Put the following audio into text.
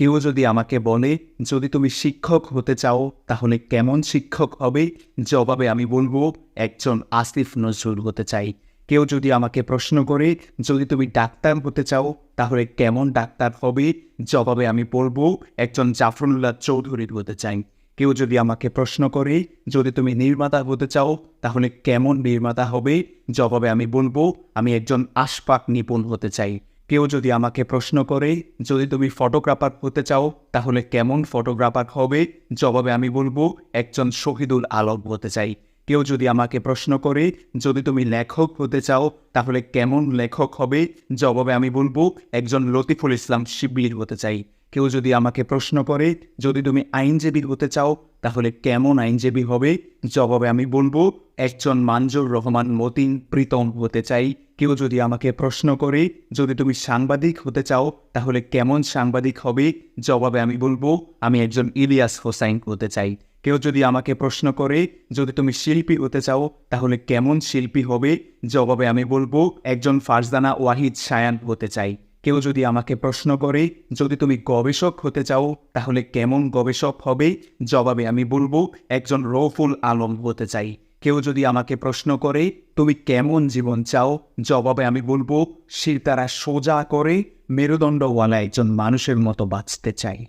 কেউ যদি আমাকে বলে, যদি তুমি শিক্ষক হতে চাও, তাহলে কেমন শিক্ষক হবে? জবাবে আমি বলব, একজন আসিফ নজরুল হতে চাই। কেউ যদি আমাকে প্রশ্ন করে, যদি তুমি ডাক্তার হতে চাও, তাহলে কেমন ডাক্তার হবে? জবাবে আমি বলব, একজন জাফরুল্লাহ চৌধুরীর হতে চাই। কেউ যদি আমাকে প্রশ্ন করে, যদি তুমি নির্মাতা হতে চাও, তাহলে কেমন নির্মাতা হবে? জবাবে আমি বলব, আমি একজন আশপাক নিপুণ হতে চাই। কেউ যদি আমাকে প্রশ্ন করে, যদি তুমি ফটোগ্রাফার হতে চাও, তাহলে কেমন ফটোগ্রাফার হবে? জবাবে আমি বলব, একজন শহীদুল আলম হতে চাই। কেউ যদি আমাকে প্রশ্ন করে, যদি তুমি লেখক হতে চাও, তাহলে কেমন লেখক হবে? জবাবে আমি বলব, একজন লতিফুল ইসলাম শিবির হতে চাই। কেউ যদি আমাকে প্রশ্ন করে, যদি তুমি আইনজীবী হতে চাও, তাহলে কেমন আইনজীবী হবে? জবাবে আমি বলব, একজন মানজুর রহমান মতিন প্রীতম হতে চাই। কেউ যদি আমাকে প্রশ্ন করে, যদি তুমি সাংবাদিক হতে চাও, তাহলে কেমন সাংবাদিক হবে? জবাবে আমি বলব, আমি একজন ইলিয়াস হোসাইন হতে চাই। কেউ যদি আমাকে প্রশ্ন করে, যদি তুমি শিল্পী হতে চাও, তাহলে কেমন শিল্পী হবে? জবাবে আমি বলব, একজন ফারজানা ওয়াহিদ সায়ান হতে চাই। কেউ যদি আমাকে প্রশ্ন করে, যদি তুমি গবেষক হতে চাও, তাহলে কেমন গবেষক হবে? জবাবে আমি বলব, একজন রফুল আলম হতে চাই। কেউ যদি আমাকে প্রশ্ন করে, তুমি কেমন জীবন চাও? জবাবে আমি বলব, সে তারা সোজা করে মেরুদণ্ডওয়ালা একজন মানুষের মতো বাঁচতে চাই